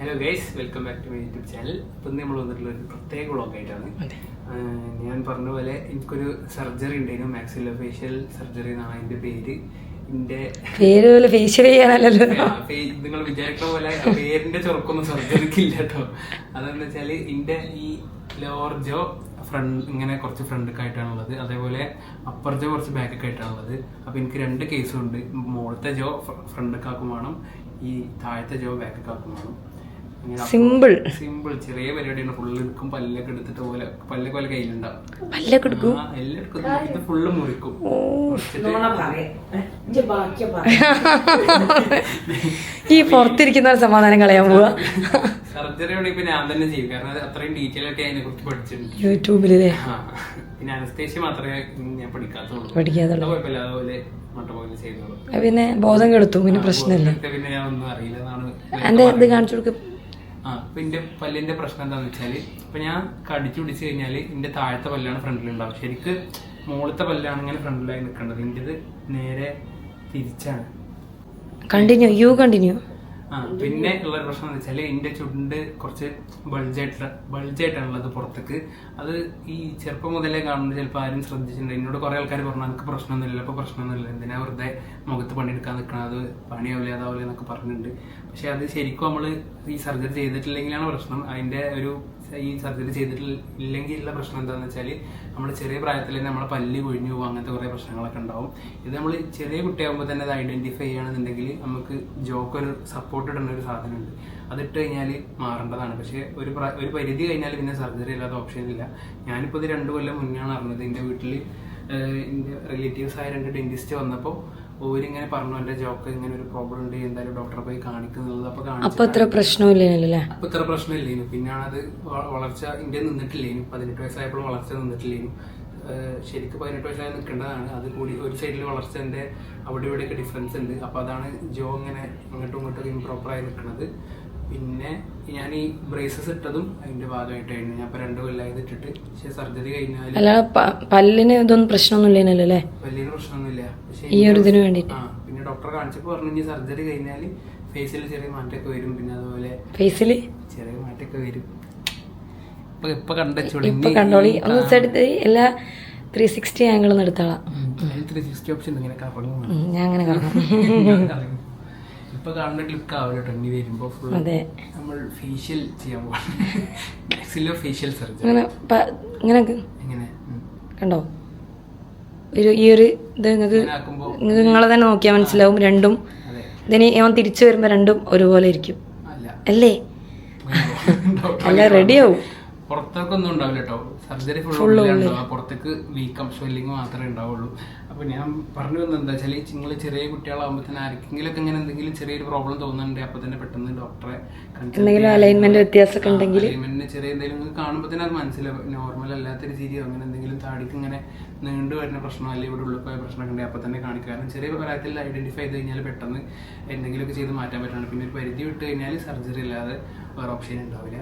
Hello guys welcome back to my YouTube channel ഇപ്പം നമ്മൾ വന്നിട്ടുള്ള ഒരു പ്രത്യേക വ്ളോഗ് ആയിട്ടാണ്. ഞാൻ പറഞ്ഞ പോലെ എനിക്കൊരു സർജറി ഉണ്ടായിരുന്നു. മാക്സിലോ ഫേഷ്യൽ സർജറി എന്നാണ് അതിന്റെ പേര്. എന്റെ പേര് പോലെ ഫേഷ്യൽ ചെയ്യാനല്ലല്ലോ. നിങ്ങൾ വിചാരിക്കുന്ന പോലെ പേരിന്റെ പേരിന്റെ ചുരുക്കൊന്നും സർജറിക്ക് ഇല്ല കേട്ടോ അതെന്ന് വെച്ചാൽ എന്റെ ഈ ലോവർ ജോ ഫ്രണ്ട് ഇങ്ങനെ കുറച്ച് ഫ്രണ്ടൊക്കെ ആയിട്ടാണുള്ളത്. അതേപോലെ അപ്പർ ജോ കുറച്ച് ബാക്കൊക്കെ ആയിട്ടാണുള്ളത്. അപ്പൊ എനിക്ക് രണ്ട് കേസും ഉണ്ട്. മുകളത്തെ ജോ ഫ്രണ്ടൊക്കെ ആക്കും വേണം. ഈ താഴത്തെ ജോ ബാക്കൊക്കെ ആക്കും വേണം. സിമ്പിൾ സിമ്പിൾ ചെറിയ പരിപാടിയാണ്. ഫുള്ള് എടുക്കും പല്ലൊക്കെ എടുത്തിട്ട് പോലെ പല്ലൊക്കെ പോലെ കയ്യിലുണ്ടാവും. പല്ലൊക്കെ എടുക്കും? എല്ലാം ഫുള്ള് മുറിക്കും. ഈ പുറത്തിരിക്കുന്ന സമാധാനം കളയാൻ പോവാ. സർജറി ആണെങ്കിൽ ഇപ്പൊ ഞാൻ തന്നെ ചെയ്യും. കാരണം അത് അത്രയും ഡീറ്റെയിൽ ഒക്കെ അതിനെ കുറിച്ച് പഠിച്ചിട്ടുണ്ട്. യൂട്യൂബിലേ ആ. പിന്നെ അനസ്തേഷ്യ മാത്രമേ ഞാൻ പഠിക്കാത്തുള്ളൂ. പഠിക്കാത്തുള്ളൂ. കുഴപ്പമില്ല. അതുപോലെ പിന്നെ ബോധം കെടുത്തു. പിന്നെ പ്രശ്നമില്ല. പിന്നെ ഞാൻ ഒന്നും അറിയില്ല എന്റെ ഇത് കാണിച്ചു കൊടുക്കും. ആ അപ്പൊ എന്റെ പല്ലിന്റെ പ്രശ്നം എന്താന്ന് വെച്ചാൽ ഇപ്പൊ ഞാൻ കടിച്ചു പിടിച്ചു കഴിഞ്ഞാൽ എന്റെ താഴത്തെ പല്ലാണ് ഫ്രണ്ടിൽ ഉണ്ടാവും ശരിക്ക് മുകളത്തെ പല്ലാണ് ഇങ്ങനെ ഫ്രണ്ടിലായി നിൽക്കേണ്ടത് എന്റേത് നേരെ തിരിച്ചാണ്. കണ്ടിന്യൂ യു കണ്ടിന്യൂ പിന്നെ ഉള്ള ഒരു പ്രശ്നം എന്ന് വെച്ചാൽ എന്റെ ചുണ്ട് കുറച്ച് ബൾജായിട്ട് ബൾജായിട്ടാണുള്ളത് പുറത്തേക്ക്. അത് ഈ ചെറുപ്പം മുതലേ കാണുന്നത് ചിലപ്പോൾ ആരും ശ്രദ്ധിച്ചിട്ടുണ്ട്. എന്നോട് കുറെ ആൾക്കാർ പറഞ്ഞു എനിക്ക് പ്രശ്നമൊന്നുമില്ല ഇപ്പൊ പ്രശ്നമൊന്നുമില്ല. എന്തിനാ വെറുതെ മുഖത്ത് പണിയെടുക്കാൻ നിൽക്കണം അത് പണിയാവില്ല അതാവില്ല എന്നൊക്കെ പറഞ്ഞിട്ടുണ്ട്. പക്ഷെ അത് ശരിക്കും നമ്മൾ ഈ സർജറി ചെയ്തിട്ടില്ലെങ്കിലാണ് പ്രശ്നം. അതിന്റെ ഒരു ഈ സർജറി ചെയ്തിട്ടില്ലെങ്കിൽ ഉള്ള പ്രശ്നം എന്താണെന്ന് വെച്ചാൽ നമ്മൾ ചെറിയ പ്രായത്തിൽ തന്നെ നമ്മളെ പല്ല് കൊഴിഞ്ഞു പോകും അങ്ങനത്തെ കുറേ പ്രശ്നങ്ങളൊക്കെ ഉണ്ടാവും. ഇത് നമ്മൾ ചെറിയ കുട്ടിയാകുമ്പോൾ തന്നെ അത് ഐഡന്റിഫൈ ചെയ്യണമെന്നുണ്ടെങ്കിൽ നമുക്ക് ജോക്ക് ഒരു സപ്പോർട്ട് ഇടുന്ന ഒരു സാധനമുണ്ട്. അതിട്ട് കഴിഞ്ഞാൽ മാറേണ്ടതാണ്. പക്ഷേ ഒരു ഒരു പരിധി കഴിഞ്ഞാൽ പിന്നെ സർജറി അല്ലാതെ ഓപ്ഷൻ ഇല്ല. ഞാനിപ്പോൾ ഇത് രണ്ട് കൊല്ലം മുന്നെയാണ് അറിഞ്ഞത്. എന്റെ വീട്ടിൽ എന്റെ റിലേറ്റീവ്സ് ആയ രണ്ട് ഡെന്റിസ്റ്റ് വന്നപ്പോൾ ഓരിങ്ങനെ പറഞ്ഞു എന്റെ ജോക്ക് ഇങ്ങനെ ഒരു പ്രോബ്ലം ഉണ്ട് എന്തായാലും ഡോക്ടറെ പോയി കാണിക്കുന്നുള്ളത് അപ്പോൾ അപ്പൊ കാണിച്ചു ഇത്ര പ്രശ്നമില്ലേനല്ലേ അപ്പൊ ഇത്ര പ്രശ്നമില്ലേനു. പിന്നാണ് അത് വളർച്ച ഇന്ത്യ നിന്നിട്ടില്ലേനു. പതിനെട്ട് വയസ്സായപ്പോൾ വളർച്ച നിന്നിട്ടില്ലേനു. ശരിക്ക് പതിനെട്ട് വയസ്സായി നിൽക്കേണ്ടതാണ്. അത് കൂടി ഒരു സൈഡിൽ വളർച്ചന്റെ അവിടെ ഇവിടെയൊക്കെ ഡിഫറൻസ് ഉണ്ട്. അപ്പോൾ അതാണ് ജോ ഇങ്ങനെ അങ്ങോട്ടും ഇങ്ങോട്ടും ഇംപ്രോപ്പർ ആയി നിൽക്കുന്നത് പിന്നെ ഞാൻ ഈ ബ്രേസസ് ഇട്ടതും അതിന്റെ ഭാഗമായിട്ടായിരുന്നു. ഞാൻ ഇപ്പൊ രണ്ടു കൊല്ലമായി ഇത് ഇട്ടിട്ട്. പക്ഷെ സർജറി കഴിഞ്ഞാൽ പല്ലിന് ഇതൊന്നും പ്രശ്നമൊന്നും അല്ലേ? പല്ലിന് പ്രശ്നമൊന്നുമില്ല. പക്ഷേ ഈ ഒരു ഇതിന് വേണ്ടിട്ട് ആ പിന്നെ ഡോക്ടറെ കാണിച്ചപ്പോൾ പറഞ്ഞു ഇനി സർജറി കഴിഞ്ഞാൽ ഫേസിൽ ചെറിയ മാറ്റമൊക്കെ വരും. പിന്നെ അതുപോലെ ഫേസിൽ ചെറിയ മാറ്റമൊക്കെ വരും. ഇപ്പൊ ഇപ്പൊ കണ്ടോളി ഇപ്പൊ കണ്ടോളി. ഒന്ന് എടുത്ത് എല്ലാ ത്രീ സിക്സ്റ്റി ആംഗിൾ എടുത്താളാം. ത്രീ സിക്സ്റ്റി ഓപ്ഷൻ ഇങ്ങനെ കറങ്ങും ഞാൻ അങ്ങനെ കാണാം ഇപ്പൊ കാണുന്ന ക്ലിക്ക് ആവില്ല ഇനി വരുമ്പോ ഫുൾ അതെ. നമ്മൾ ഫേഷ്യൽ ചെയ്യാൻ പോകണം ഫേഷ്യൽ സർജറി അങ്ങനെ ഇങ്ങനെ എങ്ങനെ കണ്ടോ? ഒരു ഈ ഒരു ഇത് നിങ്ങൾക്ക് ഇങ്ങനെ നിങ്ങൾക്ക് നിങ്ങളെ തന്നെ നോക്കിയാൽ മനസ്സിലാവും രണ്ടും. ഇതിന് ഞാൻ തിരിച്ചു വരുമ്പോൾ രണ്ടും ഒരുപോലെ ഇരിക്കും. അല്ലേ. അല്ല? റെഡിയാവും പുറത്തേക്കൊന്നും ഉണ്ടാവില്ല കേട്ടോ സർജറി ഫുൾ പുറത്തേക്ക് വീക്കം സ്വെല്ലിങ് മാത്രമേ ഉണ്ടാവുള്ളൂ. അപ്പൊ ഞാൻ പറഞ്ഞു വന്നത് എന്താ വെച്ചാൽ നിങ്ങൾ ചെറിയ കുട്ടികളാകുമ്പോൾ തന്നെ ആർക്കെങ്കിലും ഒക്കെ ഇങ്ങനെ എന്തെങ്കിലും ചെറിയൊരു പ്രോബ്ലം തോന്നുന്നുണ്ട് അപ്പൊ തന്നെ പെട്ടെന്ന് ഡോക്ടറെ എന്തെങ്കിലും അലൈൻമെന്റ് വ്യത്യാസമൊക്കെ ഉണ്ടെങ്കിൽ അലൈൻമെന്റിന് ചെറിയ എന്തെങ്കിലും കാണുമ്പോൾ തന്നെ അത് മനസ്സിലാവും. നോർമൽ അല്ലാത്തൊരു ചിരിയോ അങ്ങനെ എന്തെങ്കിലും താടിക്ക് ഇങ്ങനെ നീണ്ടു വരുന്ന പ്രശ്നമോ അല്ലെങ്കിൽ ഇവിടെ ഉള്ളിൽ പോയ പ്രശ്നമൊക്കെ ഉണ്ടെങ്കിൽ അപ്പൊ തന്നെ കാണിക്കുക കാരണം ചെറിയ പ്രായത്തിൽ ഐഡന്റിഫൈ ചെയ്ത് കഴിഞ്ഞാൽ പെട്ടെന്ന് എന്തെങ്കിലുമൊക്കെ ചെയ്ത് മാറ്റാൻ പറ്റുന്നത് പിന്നെ ഒരു പരിധി വിട്ട് കഴിഞ്ഞാൽ സർജറി അല്ലാതെ വേറെ ഓപ്ഷൻ ഉണ്ടാവില്ല.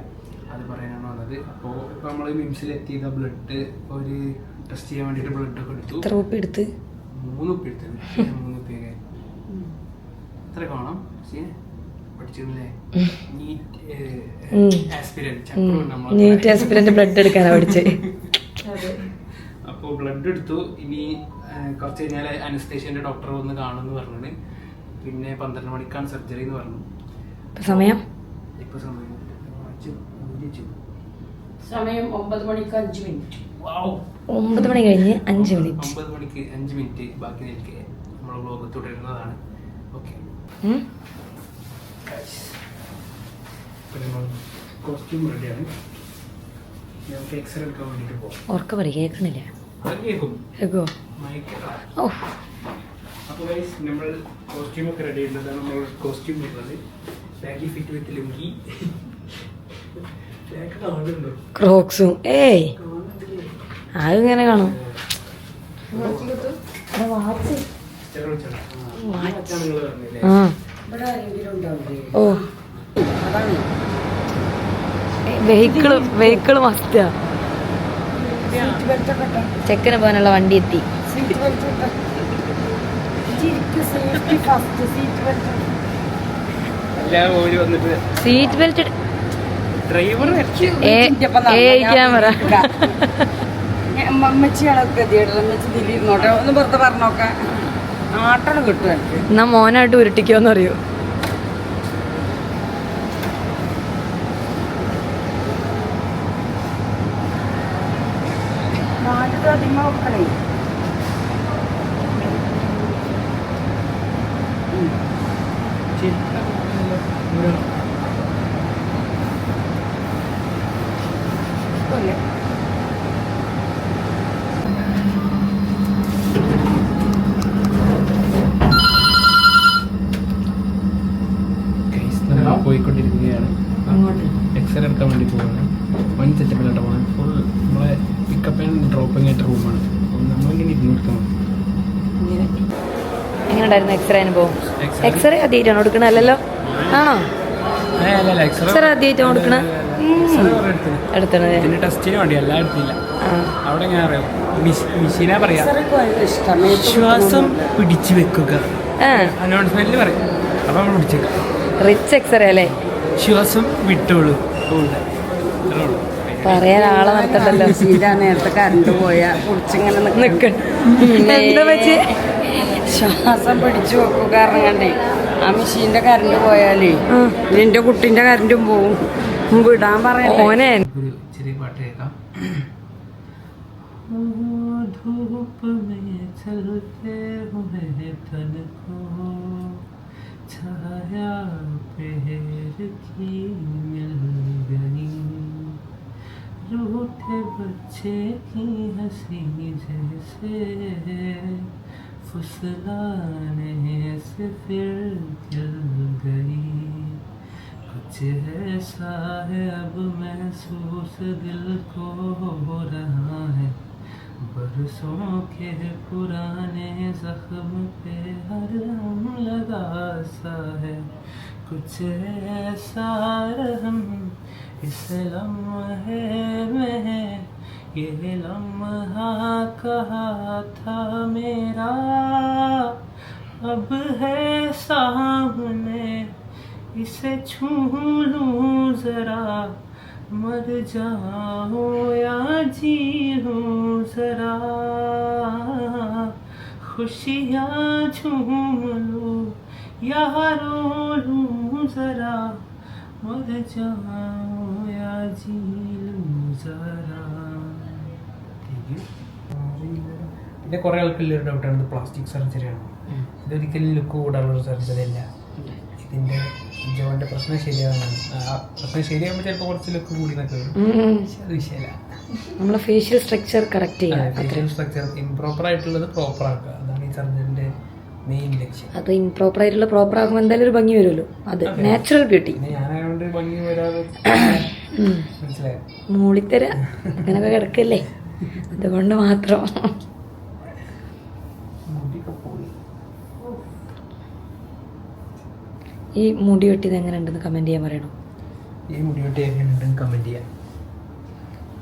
അത് പറയാനാണ് വന്നത്. അപ്പോൾ ഇപ്പോൾ നമ്മൾ മിംസിൽ എത്തിയത് ബ്ലഡ് ഒരു ടെസ്റ്റ് ചെയ്യാൻ വേണ്ടിയിട്ട് ബ്ലഡ് ഒക്കെ എടുത്തു. എത്ര ഉപ്പ് എടുത്ത്? മൂന്ന് ഉപ്പ് എടുത്തത് മൂന്ന് ഉപ്പിയൊക്കെ എത്ര കാണാം. നീറ്റ്. ആസ്പിരന്റ് നമ്മൾ നീറ്റ് ആസ്പിരന്റ് ബ്ലഡ് എടുക്കാനാ പഠിച്ചത് അപ്പോൾ ബ്ലഡ് എടുത്തു. ഇനി കുറച്ച് കഴിഞ്ഞാൽ അനസ്തേഷ്യന്റെ ഡോക്ടർ വന്ന് കാണുമെന്ന് പറഞ്ഞത് പിന്നെ പന്ത്രണ്ട് മണിക്കാണ് സർജറി എന്ന് പറഞ്ഞു. സമയം? ഇപ്പൊ സമയം. സമയം ഒമ്പത് മണിക്ക് അഞ്ച് മിനിറ്റ്. ഒമ്പത് മണി കഴിഞ്ഞ് അഞ്ച് മിനിറ്റ്. ഒമ്പത് മണിക്ക് അഞ്ച് മിനിറ്റ് ബാക്കി നിൽക്കെ നമ്മൾ വ്ലോഗ് തുടരുന്നതാണ്. ഓക്കെ? കോസ്റ്റ്യൂം റെഡിയാണ് നമുക്ക് എക്സ്റേ എടുക്കാൻ വേണ്ടിയിട്ട് പോകാം ഉറക്ക പറ കേൾക്കണില്ല? അത് കേൾക്കും. കേൾക്കോ ഓ അപ്പോൾ ഗൈസ് നമ്മൾ കോസ്റ്റ്യൂം ഒക്കെ റെഡി ചെയ്തതാണ് നമ്മൾ കോസ്റ്റ്യൂം വരുന്നത് ബാഗി ഫിറ്റ് വിത്ത് ലുങ്കി. ക്രോക്സും ഏയ്. അത് ഇങ്ങനെ കാണും? ആ. ഓ. വെഹിക്കിൾ വെഹിക്കിൾ മസ്റ്റാ. ചെക്കന് പോകാനുള്ള വണ്ടി എത്തി. Seat belt driver camera. അമ്മച്ചിയാണ് ഒന്ന് കിട്ടും എന്നാ മോനായിട്ട് ഉരുട്ടിക്കോന്ന് അറിയോ നാട്ടിൽ അധികം വെക്കണേ ഇല്ല. പോയിക്കൊണ്ടിരിക്കുകയാണ്. അങ്ങോട്ട്. എക്സ്റേ എടുക്കാൻ വേണ്ടി പോവുകയാണ് വൺ സെറ്റപ്പിലായിട്ട് പോകണം ഫുൾ നമ്മളെ പിക്കപ്പ് ആൻഡ് ഡ്രോപ്പിംഗ് ആയിട്ട് റൂമാണ് നമ്മളിങ്ങനെ ഇരുന്ന് കൊടുക്കണം. ഇങ്ങനെ. എങ്ങനെ ഉണ്ടായിരുന്നു എക്സ്റേ അനുഭവം? എക്സ്റേ ആദ്യമായിട്ടാണ് കൊടുക്കണ അല്ലല്ലോ. ആണോ? അല്ല എക്സ്റേ എക്സ്റേ ആദ്യമായിട്ടാണ് കൊടുക്കണ എടുത്തണത്. ഇതിന്റെ ടെസ്റ്റിന് വേണ്ടി എല്ലാം എടുത്തില്ല. അവിടെ ഞാൻ അറിയാം? മിഷീനാ പറയാ. ശ്വാസം പിടിച്ചു വെക്കുക. അനൗൺസ്മെന്റിൽ പറയും. അപ്പൊ നമ്മൾ പിടിച്ചേക്കാം. റിച്ച് എക്സ്റേ അല്ലേ ശ്വാസം വിട്ടോളൂ അതുകൊണ്ട് അത്രേ ഉള്ളൂ. പറയാൻ ആളെ നടത്തണ്ടല്ലോ മെഷീൻ്റെ നേരത്തെ കറണ്ട് പോയാ കുടിച്ചിങ്ങനെ നിക്ക എന്താ വെച്ച് ശ്വാസം പിടിച്ചു വെക്കും കാരണം കണ്ടേ ആ മെഷീന്റെ കറണ്ട് പോയാലേ നിന്റെ കുട്ടിന്റെ കറണ്ടും പോവും വിടാൻ പറയല്ലേ ഓനെ ഒരു ചെറിയ പാട്ട് കേൾക്കാം धूप में चलते हुए तन को छाया पहर की मिल गई रूठे बच्चे की हँसी जैसे फुसलाने से फिर खिल गई कुछ ऐसा है अब महसूस दिल को हो रहा है बरसों के पुराने जख्म पे हर हम लगा सा है। कुछ ऐसा रहम, इस लम्हे में ये लम्हा कहा था मेरा, अब है सामने, इसे छू लूँ जरा। मर जाऊं या जी लूं जरा खुशियाँ झूम लूं या रो लूं जरा मर जाऊं या जी लूं जरा പിന്നെ കുറേ ആൾക്കുള്ള ഒരു ഡൗട്ടാണ് പ്ലാസ്റ്റിക് സർജറിയാണ് ഇതൊരിക്കലും ലുക്ക് കൂടാനുള്ള സർജറി അല്ല ഇതിന്റെ ജോന്റെ പ്രശ്നം ശരിയാവുന്നതാണ് ആ പ്രശ്നം ശരിയാകുമ്പോൾ ചിലപ്പോൾ കുറച്ച് ലുക്ക് കൂടി വിഷയമല്ല നമ്മളെ ഫേഷ്യൽ സ്ട്രക്ചർ കറക്റ്റ് ചെയ്യണം ഫേഷ്യൽ സ്ട്രക്ചർ ഇംപ്രോപ്പർ ആയിട്ടുള്ളത് പ്രോപ്പർ ആക്കുക. അതാണ് ഈ സർജറിന്റെ മെയിൻ ലക്ഷ്യം. അത് ഇംപ്രോപ്പർ ആയിട്ടുള്ള പ്രോപ്പർ ആകുമ്പോൾ എന്തായാലും ഒരു ഭംഗി വരുമല്ലോ. അത് നാച്ചുറൽ ബ്യൂട്ടി ഞാനായതുകൊണ്ട് ഭംഗി വരാതെ മനസ്സിലായോ? മൂളിത്തര. അങ്ങനൊക്കെ കിടക്കല്ലേ? അതുകൊണ്ട് മാത്രം മുടിയൊക്കെ പോയി ഈ മുടി വെട്ടിയത് എങ്ങനെ ഉണ്ടെന്ന് കമന്റ് ചെയ്യാൻ പറയണോ? ഈ മുടി വെട്ടി എങ്ങനെയുണ്ടെന്ന് കമന്റ് ചെയ്യാം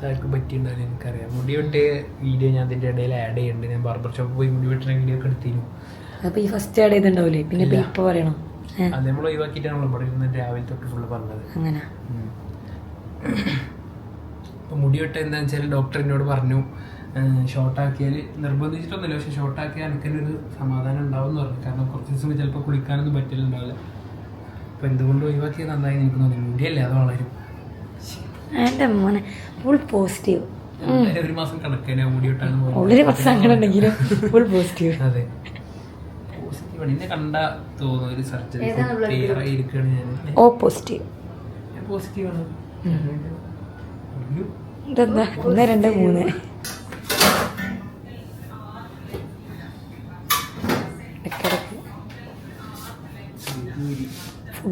താഴേക്ക് പറ്റിയിട്ടുണ്ടാവില്ല എനിക്കറിയാം. മുടി വെട്ടിയ വീഡിയോ ഞാൻ അതിന്റെ ഇടയിൽ ആഡ് ചെയ്യുന്നുണ്ട്. ഞാൻ ബാർബർ ഷോപ്പ് പോയി മുടി വെട്ടുന്ന വീഡിയോ ഒക്കെ എടുത്തിരുന്നു. അപ്പോൾ ഈ ഫസ്റ്റ് ആഡ് ചെയ്തിട്ടുണ്ടാവില്ലേ പിന്നെ ഇപ്പോൾ ഇപ്പോൾ ഇപ്പൊ പറയണോ? അത് നമ്മൾ ഒഴിവാക്കിയിട്ടാണ് നമ്മൾ ഇവിടെ ഇരുന്ന് രാവിലെ തൊട്ട് ഫുള്ള് പറഞ്ഞത്. അങ്ങനെ. അപ്പോൾ മുടി വെട്ട എന്താണെന്ന് വെച്ചാൽ ഡോക്ടർ എന്നോട് പറഞ്ഞു ഷോർട്ടാക്കിയാൽ നിർബന്ധിച്ചിട്ടൊന്നുമില്ല. പക്ഷെ ഷോർട്ടാക്കിയാൽ എനിക്കൊരു സമാധാനം ഉണ്ടാവും എന്ന് പറഞ്ഞു. കാരണം കുറച്ച് ദിവസം ചിലപ്പോൾ കുളിക്കാനൊന്നും പറ്റില്ലുണ്ടാവില്ല അപ്പോൾ എന്തുകൊണ്ട് ഒഴിവാക്കിയത്? നന്നായി എനിക്ക് തോന്നി മുടിയല്ലേ അത് വളരും. എന്റെ മോനെ ഫുൾ പോസിറ്റീവ് ഒരു മാസം കണക്കേനെ മുടി വെട്ടാൻ ഉള്ളിൽ കുറച്ച് സങ്കടം ഉണ്ടെങ്കിലും ഫുൾ പോസിറ്റീവ് അതെ പോസിറ്റീവാണ് എന്നെ കണ്ട തോന്നുന്നു ഒരു സർജറി ഇരിക്കുകയാണ് ഞാൻ ഓ പോസിറ്റീവ് ഞാൻ പോസിറ്റീവാണ് ഇതെന്താ? ഒന്ന് രണ്ട് മൂന്ന് ഇടയ്ക്കിടയ്ക്ക്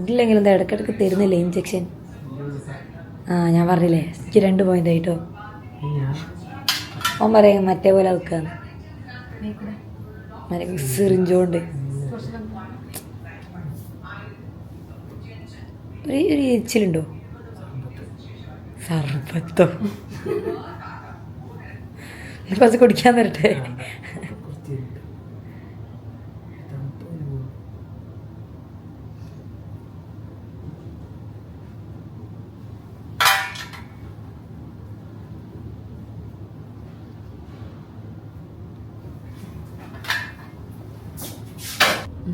ഫുഡിലെങ്കിലും എന്താ ഇടയ്ക്കിടയ്ക്ക് തരുന്നില്ലേ ഇഞ്ചെക്ഷൻ ആ ഞാൻ പറഞ്ഞില്ലേ എനിക്ക് രണ്ട് പോയിന്റ് ആയിട്ടോ. ഓൻ പറയാം മറ്റേ പോലെ വെക്കാന്ന്. സിറിഞ്ചോണ്ട് ഒരു ഒരു എച്ചിലുണ്ടോ? സർബത്തോ. കുടിക്കാൻ തരട്ടെ കുറച്ച് തണുപ്പ്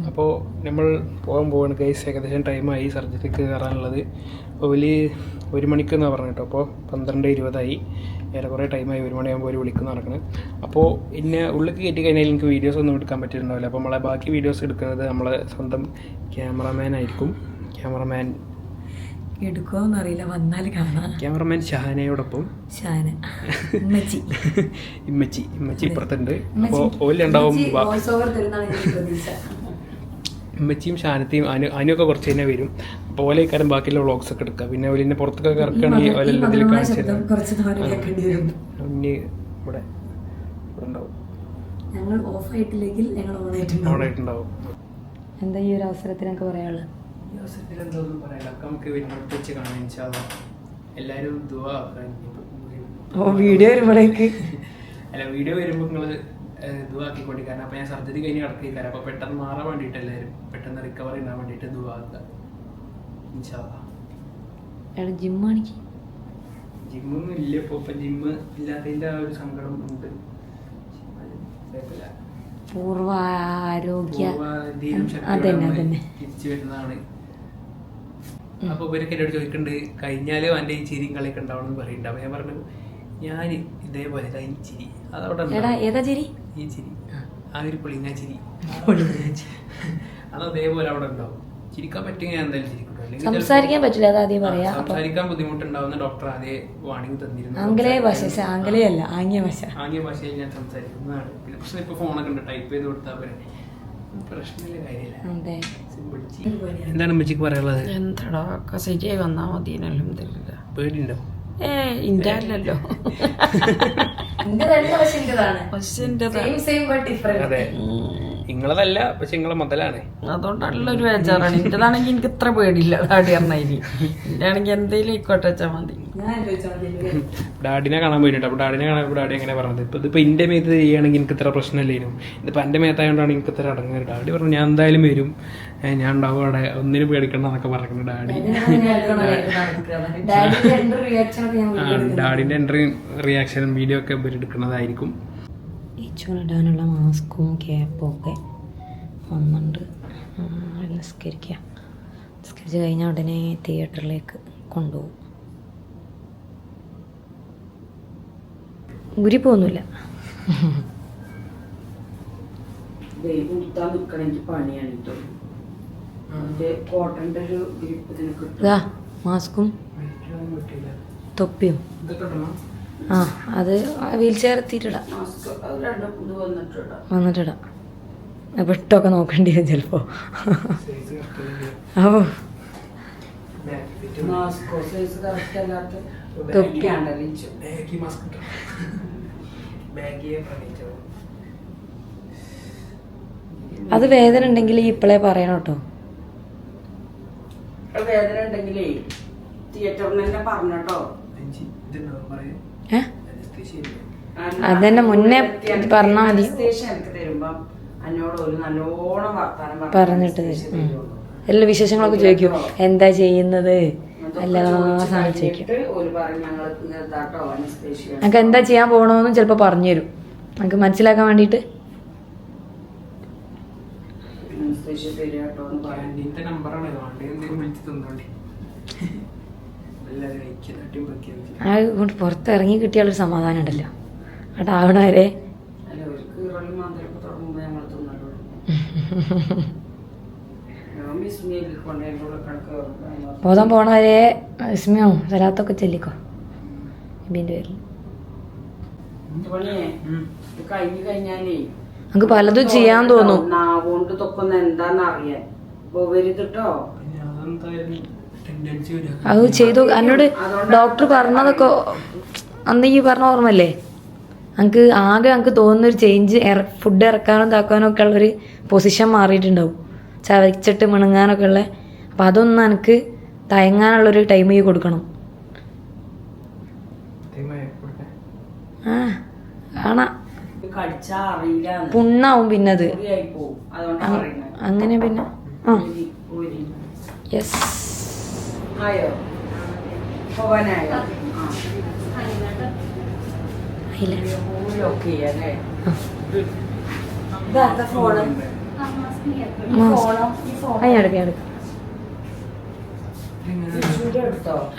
അപ്പോൾ നമ്മൾ പോകാൻ പോവാണ്. ഗൈസ് ഏകദേശം ടൈമായി സർജറിക്ക് കയറാനുള്ളത് ഒരു ഒരു മണിക്ക് എന്നാണ് പറഞ്ഞത് കേട്ടോ? അപ്പോൾ പന്ത്രണ്ട് ഇരുപതായി. ഏറെക്കുറെ ടൈമായി ഒരു മണിയാകുമ്പോൾ ഒരു വിളിക്കുന്ന നടക്കുന്നത് അപ്പോൾ ഇന്നെ ഉള്ളിൽ കയറ്റി കഴിഞ്ഞാൽ എനിക്ക് വീഡിയോസ് ഒന്നും എടുക്കാൻ പറ്റിയിട്ടുണ്ടാവില്ല. അപ്പോൾ നമ്മളെ ബാക്കി വീഡിയോസ് എടുക്കുന്നത് നമ്മളെ സ്വന്തം ക്യാമറമാൻ ആയിരിക്കും. ക്യാമറമാൻ അറിയില്ല വന്നാൽ കാണാം. ക്യാമറമാൻ ഷഹാനയോടൊപ്പം ഷാന. ഇമ്മച്ചി. ഇമ്മച്ചി ഇമ്മച്ചി ഇപ്പുറത്തുണ്ട്. അപ്പോൾ ഓലുണ്ടാവും വോയിസ് പ്രതീക്ഷ ഷാനത്തെയും അനു അനുവൊക്കെ കുറച്ച് തന്നെ വരും. അപ്പോൾ ഓലേക്കാരം ബാക്കിയുള്ള വ്ളോഗ്സ് ഒക്കെ എടുക്കുക പിന്നെ ഓലിന്റെ പുറത്തൊക്കെ ഇറക്കുകയാണെങ്കിൽ ഓലെല്ലാം ഇതിൽ കാണിച്ചു ഉണ്ണി ഇവിടെ ഉണ്ടാവും. ഞങ്ങൾ ഓഫ് ആയിട്ടില്ലെങ്കിൽ ഞങ്ങൾ ഓൺ ആയിട്ടുണ്ടാവും എന്താ ഈ ഒരു അവസരത്തിൽ പറയാനുള്ളത്? ഈ അവസരത്തിൽ എന്തോന്നും പറയാം ഒക്കെ നമുക്ക് വരുന്നിടത്ത് വെച്ച് കാണാം ഇൻഷാല്ലാ എല്ലാവരും ദുവാ ഓ വീഡിയോ വരുമ്പോഴേക്ക്. അല്ല വീഡിയോ വരുമ്പോൾ നിങ്ങൾ ദുവാക്കിക്കൊണ്ടി കാരണം അപ്പോൾ ഞാൻ സർജറി കഴിഞ്ഞ് കിടക്കിക്കാരം. അപ്പോൾ പെട്ടെന്ന് മാറാൻ വേണ്ടിയിട്ട് എല്ലാവരും പെട്ടെന്ന് റിക്കവറി ഉണ്ടാകാൻ വേണ്ടിട്ട് ഇതുവാക്കുക. ജിമ്മൊന്നും ഇല്ല ഇപ്പോൾ ഇപ്പം ജിമ്മ് ഇല്ലാത്തതിന്റെ ആ ഒരു സങ്കടം ഉണ്ട്. കുഴപ്പമില്ല. പൂർവ ആരോഗ്യ അതന്നെ അതന്നെ. തിരിച്ചു വരുന്നതാണ്. അപ്പൊ ഇവരൊക്കെ എന്നോട് ചോദിക്കുന്നുണ്ട് കഴിഞ്ഞാലും എന്റെ ഈ ചിരിയും കളിയൊക്കെ ഉണ്ടാവണം എന്ന് പറയുന്നുണ്ട് അപ്പൊ ഞാൻ പറഞ്ഞു ഞാൻ ഇതേപോലെ ഇതാ ഈ ചിരി. അതവിടെ എടാ. ഏതാ ചിരി? ഈ ചിരി. ആ. ഒരു പുളിങ്ങ ചിരി. അത് അതേപോലെ അവിടെ ഉണ്ടാവും ചിരിക്കാൻ പറ്റുമെങ്കിൽ ഞാൻ എന്തായാലും ചിരിക്കും സംസാരിക്കാൻ പറ്റില്ല അത് ആദ്യം പറയാം. സംസാരിക്കാൻ ബുദ്ധിമുട്ടുണ്ടാവുന്ന ഡോക്ടർ അതേ വാണിംഗ് തന്നിരുന്നു. ആംഗലേയ ഭാഷ ആംഗലേയല്ല ആംഗ്യ ഭാഷ ആംഗ്യ ഭാഷയിൽ ഞാൻ സംസാരിക്കുന്നതാണ്. പിന്നെ പ്രശ്നം ഇപ്പൊ ഫോണൊക്കെ ഉണ്ട് ടൈപ്പ് ചെയ്ത് കൊടുത്താൽ പോലെ പ്രശ്നമില്ല കാര്യമില്ല. അതെ. എന്താണ് ഉമ്മച്ചിക്ക് പറയാനുള്ളത്? എന്താടാ ശരിയായി വന്നാൽ മതി പേടിയുണ്ടോ? ഏ ഇന്റെ അല്ലല്ലോ അതെ. നിങ്ങളതല്ല പക്ഷെ നിങ്ങളെ മുതലാണ്. അതുകൊണ്ടുള്ള ഒരു ബേജാറാണ്. എന്റേതാണെങ്കിൽ എനിക്ക് ഇത്ര പേടിയില്ല ഡാഡി പറഞ്ഞതിന് എന്റെ ആണെങ്കിൽ എന്തേലും ആയിക്കോട്ടെ വെച്ചാ മതി. ഡാഡിനെ കാണാൻ പോയിട്ട് അപ്പൊ ഡാഡിനെ കാണാൻ ഡാഡി എങ്ങനെ പറഞ്ഞത്? ഇപ്പൊ ഇതിപ്പോ എന്റെ മേത്ത് ചെയ്യുകയാണെങ്കിൽ എനിക്ക് ഇത്ര പ്രശ്നമില്ലേനും. ഇതിപ്പോ എന്റെ മേത്തായോണ്ടാണ് എനിക്ക് ഇത്ര അടങ്ങുന്നത് ഡാഡി പറഞ്ഞു ഞാൻ എന്തായാലും വരും. ഞാൻ ഉണ്ടാവും അവിടെ. ഒന്നിനും പേടിക്കണ്ട എന്നൊക്കെ പറഞ്ഞു ഡാഡി. ഡാഡിന്റെ എൻട്രി റിയാക്ഷൻ വീഡിയോ ഒക്കെ എടുക്കുന്നതായിരിക്കും. ഇടാനുള്ള മാസ്കും ക്യാപ്പും ഒക്കെ വന്നുണ്ട് നിസ്കരിക്കുക നിസ്കരിച്ച് കഴിഞ്ഞാൽ ഉടനെ തിയേറ്ററിലേക്ക് കൊണ്ടുപോകും. ഉരിപ്പൊന്നുമില്ല പോകുന്നില്ല. പണിയാണ് കേട്ടോ. മാസ്കും തൊപ്പിയും. ആ അത് വീൽ ചെയർ എത്തിയിട്ടിടാം. വന്നിട്ടിടാം. വിട്ടൊക്കെ നോക്കേണ്ടി വരും ചിലപ്പോൾ സൈസ് ഓ തൊപ്പി. അത് വേദന ഉണ്ടെങ്കിൽ ഇപ്പോഴേ പറയണം കേട്ടോ. വേദന ഉണ്ടെങ്കിലേ തിയേറ്ററിൽ തന്നെ പറഞ്ഞോട്ടോ അതന്നെ മുന്നേ പറഞ്ഞാ മതി. പറഞ്ഞിട്ട്. എല്ലാ വിശേഷങ്ങളൊക്കെ ചോദിക്കും. എന്താ? ചെയ്യുന്നത്? എല്ലാ സാധനം ചോദിക്കും. ഞങ്ങൾക്ക് എന്താ ചെയ്യാൻ പോകണമെന്നും ചിലപ്പോൾ പറഞ്ഞു തരും. നമുക്ക് മനസ്സിലാക്കാൻ വേണ്ടിട്ട് നമ്പറാണ് വേണ്ടത് എന്തെങ്കിലും വിളിച്ച് തന്നോണ്ടി. എല്ലാവരും ഐക്യ തട്ടിയും പ്രഖ്യാപിച്ചു ആ കൊണ്ട് പുറത്തിറങ്ങി കിട്ടിയാലൊരു സമാധാനം ഉണ്ടല്ലോ. അവിടെ ആവണ വരെ ബോധം പോണവരെ ഇസ്മിയോ വിസ്മയോ സ്ഥലത്തൊക്കെ ചെല്ലിക്കോ. ഇതിന്റെ പേരിൽ. നമുക്ക് പലതും ചെയ്യാൻ തോന്നും. നാവുകൊണ്ട് തൊക്കുന്ന എന്താന്ന് അറിയാൻ ടെൻഡൻസി വരിക അത് ചെയ്തു. എന്നോട് ഡോക്ടർ പറഞ്ഞതൊക്കെ അന്ന് ഈ പറഞ്ഞ ഓർമ്മല്ലേ നമുക്ക് ആകെ നമുക്ക് തോന്നുന്നൊരു ചേഞ്ച് ഫുഡ് ഇറക്കാനും ഇതാക്കാനും ഒക്കെ ഉള്ളൊരു പൊസിഷൻ മാറിയിട്ടുണ്ടാവും. ചവച്ചിട്ട് മിണുങ്ങാനൊക്കെ ഉള്ള. അപ്പം അതൊന്നും എനിക്ക് തയങ്ങാനുള്ളൊരു ടൈം ഈ കൊടുക്കണം. ആ കാണാ. കടിച്ചാ അറിയില്ല പുണ്ണാവും പിന്നെ അത്. ആയി പോവും. അതുകൊണ്ടാണ് അങ്ങനെ പിന്നെ ആ. യെസ് ആയോ? പോവാനായോ?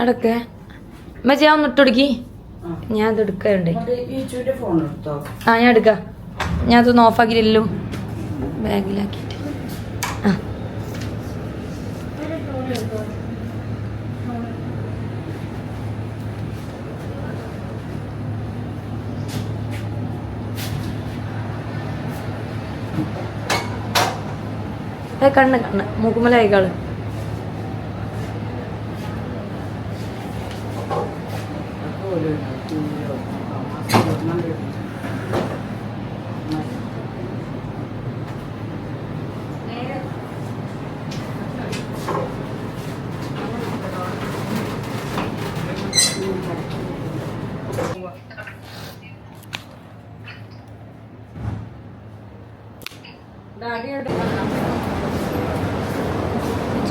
അടക്കേ. മച്ചി ഞാൻ ഒന്ന് ഇട്ടൊടുക്കി ഞാൻ അത് എടുത്തോ? ആ ഞാൻ എടുക്കാം. ഞാൻ അതൊന്ന് ഓഫാക്കിയില്ലല്ലോ ബാഗിലാക്കിയിട്ട് ആ ഏ കണ്ണ് കണ്ണ് മൂക്കുമലായിക്കാൾ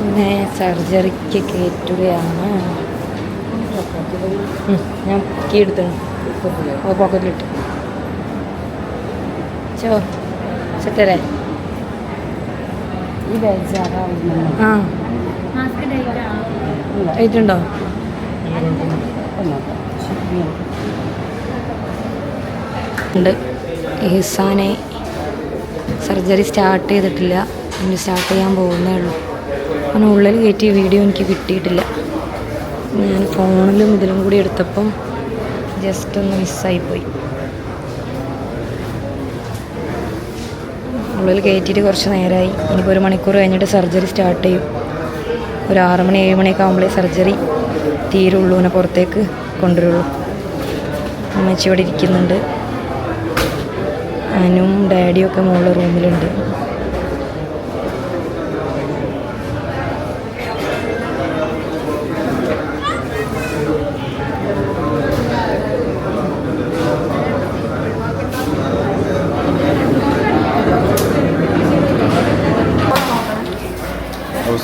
പിന്നെ സർജറിക്ക് കയറ്റുകയാണ്. ഞാൻ കീ എടുത്തു ഓ പോക്കറ്റിലിട്ട്. ചോ സെറ്റല്ലേ? ആ. ആയിട്ടുണ്ടോ? ഉണ്ട്. ഇഹ്സാനെ സർജറി സ്റ്റാർട്ട് ചെയ്തിട്ടില്ല. ഇനി സ്റ്റാർട്ട് ചെയ്യാൻ പോകുന്നേ ഉള്ളൂ. അവന് ഉള്ളിൽ കയറ്റിയ വീഡിയോ എനിക്ക് കിട്ടിയിട്ടില്ല. ഞാൻ ഫോണിലും ഇതിലും കൂടി എടുത്തപ്പം ജസ്റ്റ് ഒന്ന് മിസ്സായിപ്പോയി ഉള്ളിൽ കയറ്റിയിട്ട് കുറച്ച് നേരമായി ഇനിയിപ്പോൾ ഒരു മണിക്കൂർ കഴിഞ്ഞിട്ട് സർജറി സ്റ്റാർട്ട് ചെയ്യും. ഒരു ആറ് മണി ഏഴ് മണിയൊക്കെ ആകുമ്പോഴേ സർജറി തീരുള്ളൂ എന്നെ പുറത്തേക്ക് കൊണ്ടുവരുള്ളൂ. അമ്മച്ചി ഇവിടെ ഇരിക്കുന്നുണ്ട്. അനും ഡാഡിയും ഒക്കെ മുകളിൽ റൂമിലുണ്ട്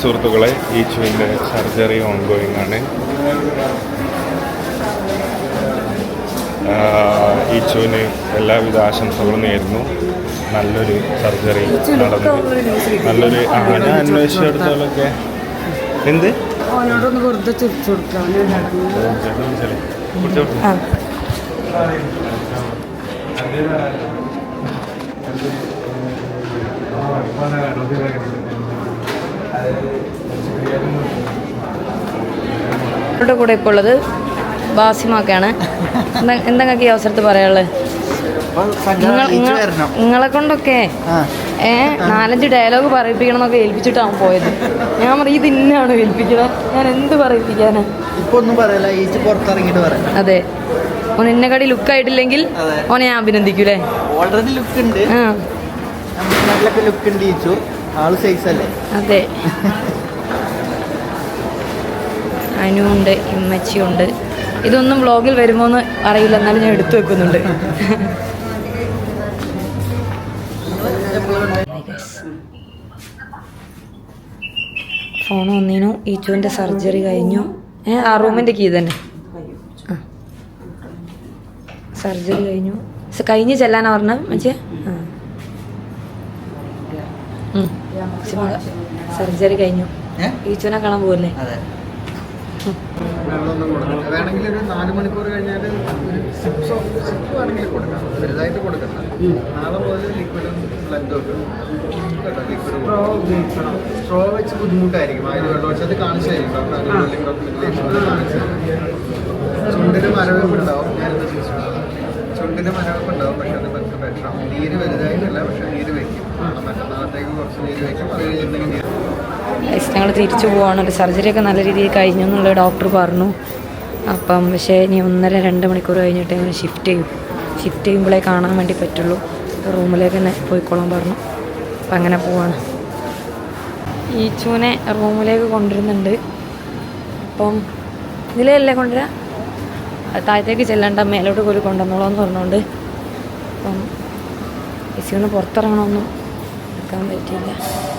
സുഹൃത്തുക്കളെ ഈ ചുവിന്റെ സർജറി ഓൺഗോയിങ് ആണ്. ഈച്ചുവിന് ഈ ചുവിന് എല്ലാവിധ ആശംസകളും നേരുന്നു. നല്ലൊരു സർജറി നടന്നു. നല്ലൊരു ആ ഞാൻ അന്വേഷിച്ചിടത്തോളൊക്കെ എന്ത്? ഓനോടൊന്ന് വെറുതെ ചിരിച്ചു കൊടുക്കാം. ആ. അവരുടെ കൂടെ ഇപ്പോൾ ഉള്ളത് ബാസിമാക്കാണ്. എന്താ എന്താ ഈ അവസരത്ത് പറയാനുള്ളത് നിങ്ങളെ കൊണ്ടൊക്കെ ഏ നാലഞ്ച് ഡയലോഗ് പറയിപ്പിക്കണം എന്നൊക്കെ ഏൽപ്പിച്ചിട്ടാണ് പോയത്. ഞാൻ പറയും ഇത് ഇന്നാണ് ഏൽപ്പിക്കണത് ഞാൻ എന്ത് പറയിപ്പിക്കാന്? അതെ. ഓൻ കടി ലുക്ക് ആയിട്ടില്ലെങ്കിൽ ഓനെ ഞാൻ അഭിനന്ദിക്കൂലേ? ഓൾറെഡി ലുക്ക് ഉണ്ട്. ലുക്ക് ഉണ്ട് ആൾ സൈസ് അല്ലേ അതെ അനുണ്ട് ഇമ്മച്ചിയുണ്ട് ഇതൊന്നും വ്ളോഗിൽ വരുമോന്ന് അറിയില്ല എന്നാലും ഞാൻ എടുത്തു വെക്കുന്നുണ്ട്. ഫോൺ വന്നീനു ഈച്ചുവിന്റെ സർജറി കഴിഞ്ഞു. ഏ ആ റൂമിന്റെ കീ തന്നെ. സർജറി കഴിഞ്ഞു. കഴിഞ്ഞ് ചെല്ലാനാ പറഞ്ഞ മച്ചേ? ആ. സർജറി കഴിഞ്ഞു. ഏ? ഈച്ചുവിനെ കാണാൻ പോകല്ലേ വെള്ളമൊന്നും വേണമെങ്കിൽ ഒരു നാല് മണിക്കൂർ കഴിഞ്ഞാൽ ഒരു സിപ്സോ സിപ്പ് വേണമെങ്കിൽ കൊടുക്കാം. വലുതായിട്ട് കൊടുക്കണ്ട നാളെ മുതൽ ലിക്വിഡും ബ്ലഡും ഒക്കെ ലിക്വിഡ് സ്ട്രോ ഉപയോഗിക്കണം. സ്ട്രോ വെച്ച് ബുദ്ധിമുട്ടായിരിക്കും. അതിൽ വെള്ളം വെച്ചത് കാണിച്ചു ഡോക്ടർ ചുണ്ടിന് മരവിപ്പുണ്ടാവും. ഞാനിത് ചുണ്ടിന് മരവിപ്പ് ഉണ്ടാവും പക്ഷെ അത് നമുക്ക് ബെറ്റർ ആവും. നീര് വലുതായിട്ടല്ല പക്ഷെ നീര് വെക്കും. ഞങ്ങൾ തിരിച്ചു പോവാണ്. സർജറി ഒക്കെ നല്ല രീതിയിൽ കഴിഞ്ഞു എന്നുള്ള ഡോക്ടർ പറഞ്ഞു. അപ്പം പക്ഷേ ഇനി ഒന്നര രണ്ട് മണിക്കൂർ കഴിഞ്ഞിട്ട് ഇങ്ങനെ ഷിഫ്റ്റ് ചെയ്യും. ഷിഫ്റ്റ് ചെയ്യുമ്പോഴേ കാണാൻ വേണ്ടി പറ്റുള്ളൂ. റൂമിലേക്ക് തന്നെ പോയിക്കോളാൻ പറഞ്ഞു. അപ്പം അങ്ങനെ പോവാണ്. ഈ ചൂനെ റൂമിലേക്ക് കൊണ്ടുവരുന്നുണ്ട്. അപ്പം ഇതിലല്ലേ കൊണ്ടുവരാം? താഴത്തേക്ക് ചെല്ലണ്ട. മേലോട്ട് പോലും കൊണ്ടുവന്നോളാം എന്ന് പറഞ്ഞുകൊണ്ട് അപ്പം ഈച്ചൂന് പുറത്തിറങ്ങണമെന്നും എടുക്കാൻ പറ്റിയില്ല.